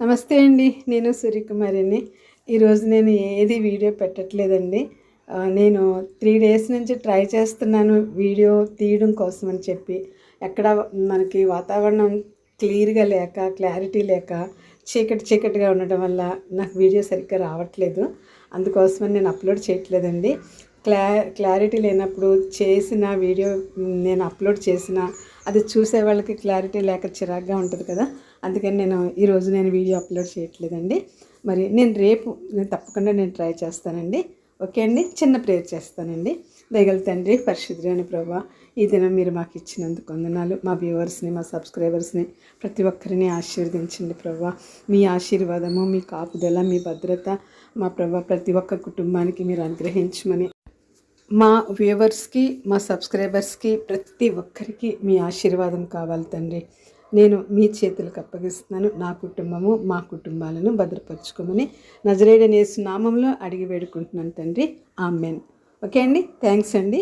నమస్తే అండి నేను సూర్యకుమారిని. ఈరోజు నేను ఏది వీడియో పెట్టట్లేదండి. నేను త్రీ డేస్ నుంచి ట్రై చేస్తున్నాను వీడియో తీయడం కోసం అని చెప్పి. ఎక్కడ మనకి వాతావరణం క్లియర్గా లేక క్లారిటీ లేక చీకటి చీకటిగా ఉండడం వల్ల నాకు వీడియో సరిగ్గా రావట్లేదు. అందుకోసమని నేను అప్లోడ్ చేయట్లేదండి. క్లా క్లారిటీ లేనప్పుడు చేసిన వీడియో నేను అప్లోడ్ చేసిన అది చూసే వాళ్ళకి క్లారిటీ లేక చిరాగ్గా ఉంటుంది కదా. అందుకని నేను ఈరోజు నేను వీడియో అప్లోడ్ చేయట్లేదండి. మరి నేను రేపు నేను తప్పకుండా నేను ట్రై చేస్తానండి. ఓకే అండి. చిన్న ప్రేయర్ చేస్తానండి. దయగల తండ్రి పరిశుద్ధుని ప్రభా ఈ దినం మీరు మాకు ఇచ్చినందుకు వందనాలు. మా వ్యూవర్స్ని మా సబ్స్క్రైబర్స్ని ప్రతి ఒక్కరిని ఆశీర్వదించండి ప్రభా. మీ ఆశీర్వాదము మీ కాపుదల మీ భద్రత మా ప్రభా ప్రతి ఒక్క కుటుంబానికి మీరు అనుగ్రహించమని మా వ్యూవర్స్కి మా సబ్స్క్రైబర్స్కి ప్రతి ఒక్కరికి మీ ఆశీర్వాదం కావాలి తండ్రి. నేను మీ చేతులకు అప్పగిస్తున్నాను. నా కుటుంబము మా కుటుంబాలను భద్రపరచుకోమని నజరేడనేసు నామంలో అడిగి వేడుకుంటున్నాను తండ్రి. ఆమెన్. ఓకే అండి. థ్యాంక్స్ అండి.